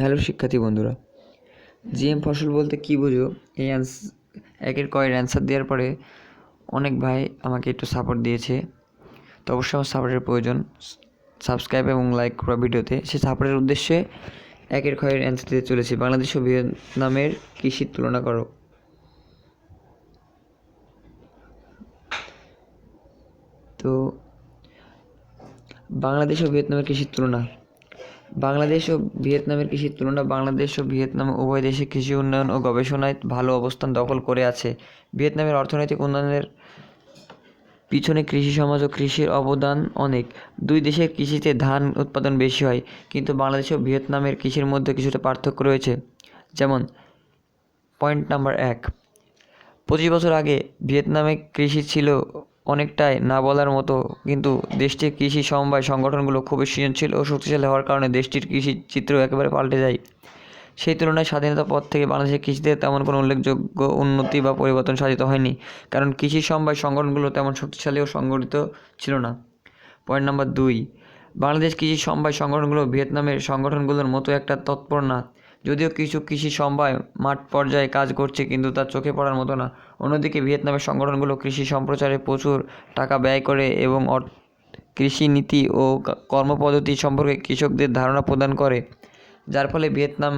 Hello শিক্ষার্থী বন্ধুরা, GM ফসল বলতে কী বুঝো? এই একের কয়ের অ্যান্সার দেওয়ার পরে অনেক ভাই আমাকে একটু সাপোর্ট দিয়েছে। তো অবশ্যই আমার সাপোর্টের প্রয়োজন। সাবস্ক্রাইব এবং লাইক করা ভিডিওতে। সেই সাপোর্টের উদ্দেশ্যে একের ক্ষয়ের অ্যান্সার দিতে চলেছি। বাংলাদেশ ও ভিয়েতনামের কৃষির তুলনা করো। তো বাংলাদেশ ও ভিয়েতনামের কৃষির তুলনা। বাংলাদেশ ও ভিয়েতনামের কৃষির তুলনা বাংলাদেশ ও ভিয়েতনাম উভয় দেশে কৃষি উন্নয়ন ও গবেষণায় ভালো অবস্থান দখল করে আছে। ভিয়েতনামের অর্থনৈতিক উন্নয়নের পিছনে কৃষি সমাজ ও কৃষির অবদান অনেক। দুই দেশের কৃষিতে ধান উৎপাদন বেশি হয়, কিন্তু বাংলাদেশ ও ভিয়েতনামের কৃষির মধ্যে কিছুটা পার্থক্য রয়েছে। যেমন, পয়েন্ট নাম্বার এক, পঁচিশ বছর আগে ভিয়েতনামে কৃষি ছিল অনেকটাই না বলার মতো, কিন্তু দেশটির কৃষি সমবায় সংগঠনগুলো খুবই সৃজনশীল ও শক্তিশালী হওয়ার কারণে দেশটির কৃষি চিত্র একেবারে পাল্টে যায়। সেই তুলনায় স্বাধীনতার পর থেকে বাংলাদেশের কৃষিতে তেমন কোনো উল্লেখযোগ্য উন্নতি বা পরিবর্তন সাধিত হয়নি, কারণ কৃষি সমবায় সংগঠনগুলো তেমন শক্তিশালী ও সংগঠিত ছিল না। পয়েন্ট নাম্বার দুই, বাংলাদেশ কৃষি সমবায় সংগঠনগুলো ভিয়েতনামের সংগঠনগুলোর মতো একটা তৎপর না। যদিও কিছু কৃষি সমবায় মাঠ পর্যায়ে কাজ করছে, কিন্তু তা চোখে পড়ার মতো না। অন্যদিকে ভিয়েতনামের সংগঠনগুলো কৃষি সম্প্রচারে প্রচুর টাকা ব্যয় করে এবং কৃষি নীতি ও কর্মপদ্ধতি সম্পর্কে কৃষকদের ধারণা প্রদান করে। যার ফলে ভিয়েতনাম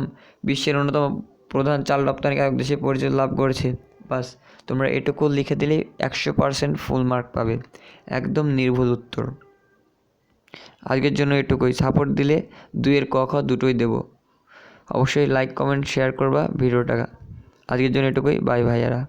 বিশ্বের অন্যতম প্রধান চাল রপ্তানিকারক দেশে পরিচয় লাভ করেছে। বাস, তোমরা এটুকু লিখে দিলেই একশো পার্সেন্ট ফুল মার্ক পাবে। একদম নির্ভুল উত্তর। আজকের জন্য এটুকুই। সাপোর্ট দিলে দুইয়ের ক খ দুটোই দেবো। অবশ্যই লাইক কমেন্ট শেয়ার করবা ভিডিওটা। আজকের জন্য এটুকুই। বাই ভাইয়ারা।